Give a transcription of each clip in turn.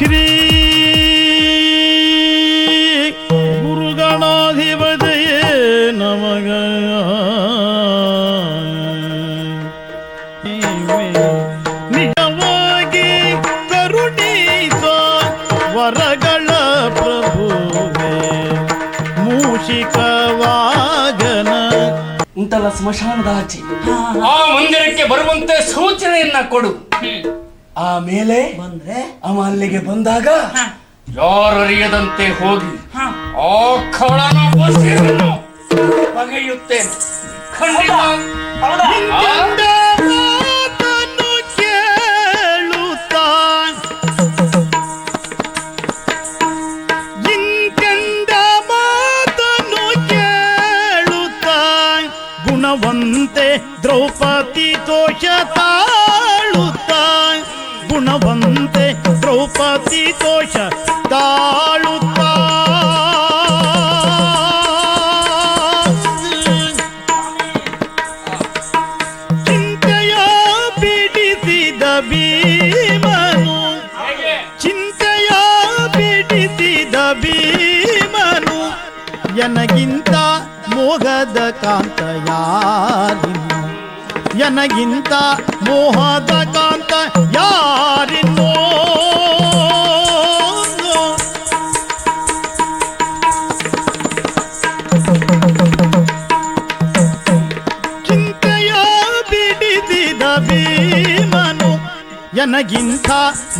ಶ್ರೀ ಗುರುಗಣಾಧಿಪತಿಯೇ ನಮಗ ನಿಜವಾಗಿ ಕರುಣೀತ ವರಗಳ ಪ್ರಭುವೇ ಮೂಷಿಕ ವಾಗನ ಉಂಟಲ್ಲ ಸ್ಮಶಾನದ ಆಚೆ. ಆ ಮಂದಿರಕ್ಕೆ ಬರುವಂತೆ ಸೂಚನೆಯನ್ನ ಕೊಡು. ಆಮೇಲೆ ಬಂದ್ರೆ? ಅವ ಅಲ್ಲಿಗೆ ಬಂದಾಗ ಯಾರರಿಯದಂತೆ ಹೋಗಿ ಆ ಖಳನ ಬಗೆಯುತ್ತೇನೆ ಖಂಡಿತ. ದ್ರೌಪದಿ ದೋಷ ತಾಳುತ್ತಾ. ಚಿಂತೆಯ ಬಿಡಿಸಿದ ಭೀಮನು. ಚಿಂತೆಯ ಬಿಡಿಸಿದ ಭೀಮನು. ಎನಗಿಂತ ಮೋಹದ ಕಾಂತ ಯಾರಿನ್ನು? ಎನಗಿಂತ ಮೋಹದ ಕಾಂತ ಯಾರಿನ್ನೋ? ಎನಗಿಂತ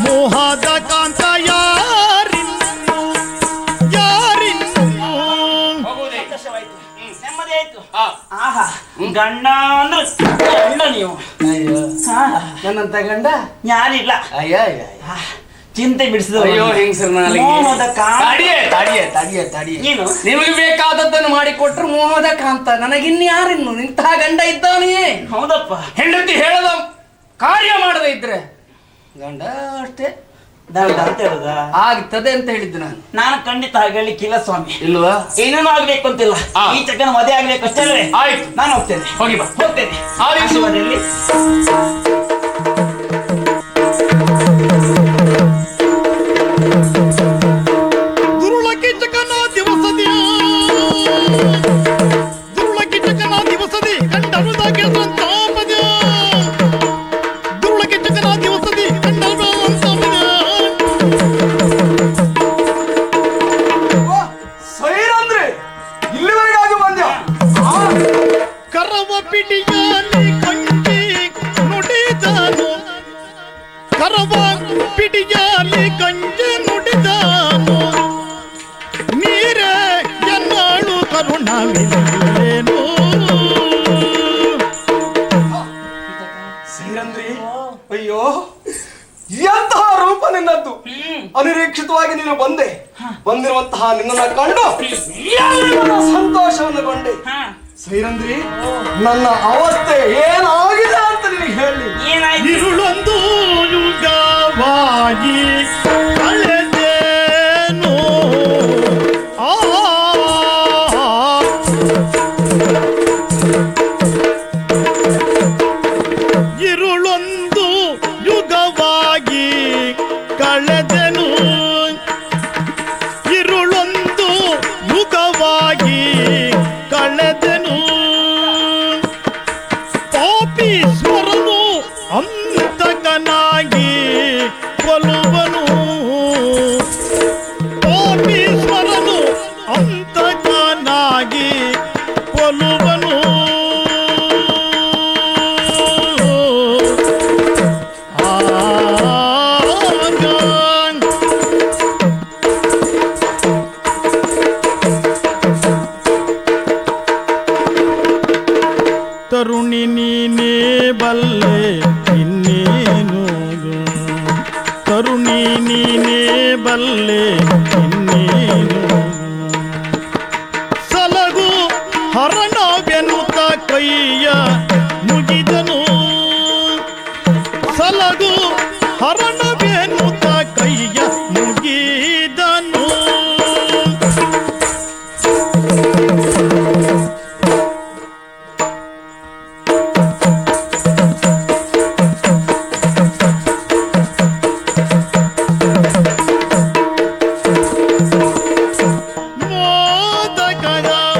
ಮೋಹದ ಕಾಂತ ಯಾರಿನ್ನು? ಯಾರಿನ್ನು? ಆಹಾ. ಗಂಡ ಅಂದ್ರೆ ಗಂಡ ನೀವು. ನನ್ನಂತ ಗಂಡ? ಯಾರಿಲ್ಲ ಅಯ್ಯ ಚಿಂತೆ ಬಿಡಿಸಿದ ಅಯ್ಯೋ ಹೆಂಗ್? ನಾಲಿಗೆ. ಮೋಹದ ಕಾಂತ. ತಡಿಯೇ, ತಡಿಯ ತಡಿಯ ತಡಿಯ. ಏನು? ನಿಮಗೆ ಬೇಕಾದದ್ದನ್ನು ಮಾಡಿಕೊಟ್ರು ಮೋಹದ ಕಾಂತ. ನನಗಿನ್ಯಾರಿನ್ನು ಇಂತಹ ಗಂಡ ಇದ್ದಾನೆಯೇ? ಹೌದಪ್ಪ. ಹೆಂಡತಿ ಹೇಳದ ಕಾರ್ಯ ಮಾಡದೇ ಇದ್ರೆ? ಗಂಡ ಅಷ್ಟೇ ದಂಡ ಅಂತ ಹೇಳುದ ಆಗ್ತದೆ ಅಂತ ಹೇಳಿದ್ದು ನಾನು ನಾನು ಖಂಡಿತ ಹಾಗೆ ಹೇಳಲಿಕ್ಕಿಲ್ಲ ಸ್ವಾಮಿ ಇಲ್ವಾ ಏನೇನೋ ಆಗ್ಬೇಕು ಅಂತಿಲ್ಲ ಆ. ಈ ಚಕ್ಕನ ಮದುವೆ ಆಗ್ಬೇಕು ಅಷ್ಟೇ? ಆಯ್ತು. ನಾನು ಹೋಗ್ತೇನೆ ಹೋಗಿ ಬಾ ಹೋಗ್ತೇನೆ ಆದೀತು. ಆಶೀರ್ವಾದ ಇರ್ಲಿ. ಕರವ ಪಿಡಿಯಾಲಿ ಕಟ್ಟಿ ನುಡಿದನು. ಕರವ ಪಿಡಿಯಾಲಿ ಕಂಜೆ ನುಡಿದನು. ನೀರೇ ಎನ್ನಾಳು ಕರುಣವಿಲ್ಲೇನು ಸೈರಂದ್ರಿ ಅಯ್ಯೋ ಎಂತಹ ರೂಪ ನಿನ್ನದ್ದು? ಅನಿರೀಕ್ಷಿತವಾಗಿ ನೀನು ಬಂದೆ. ಬಂದಿರುವಂತಹ ನಿನ್ನನ್ನ ಕಂಡು ಸಂತೋಷವನ್ನು ಕೊಂಡೆ. ಸೈರಂದ್ರಿ ನನ್ನ ಅವಸ್ಥೆ ಏನಾಗಿದೆ ಅಂತ ನಿನಗೆ ಹೇಳಿ. ಏನಾಯ್ತು? ಇರುಳೊಂದು ಯುಗವಾಗಿ ಹರಣ ಸಲಗು ಹರಣವೆನ್ನುತ್ತ ಕೈಯ ಮುಗಿದನು. ಸಲಗು ಹರಣವೆನ್ನುತ್ತ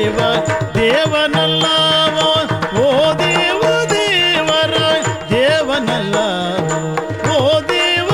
தேவா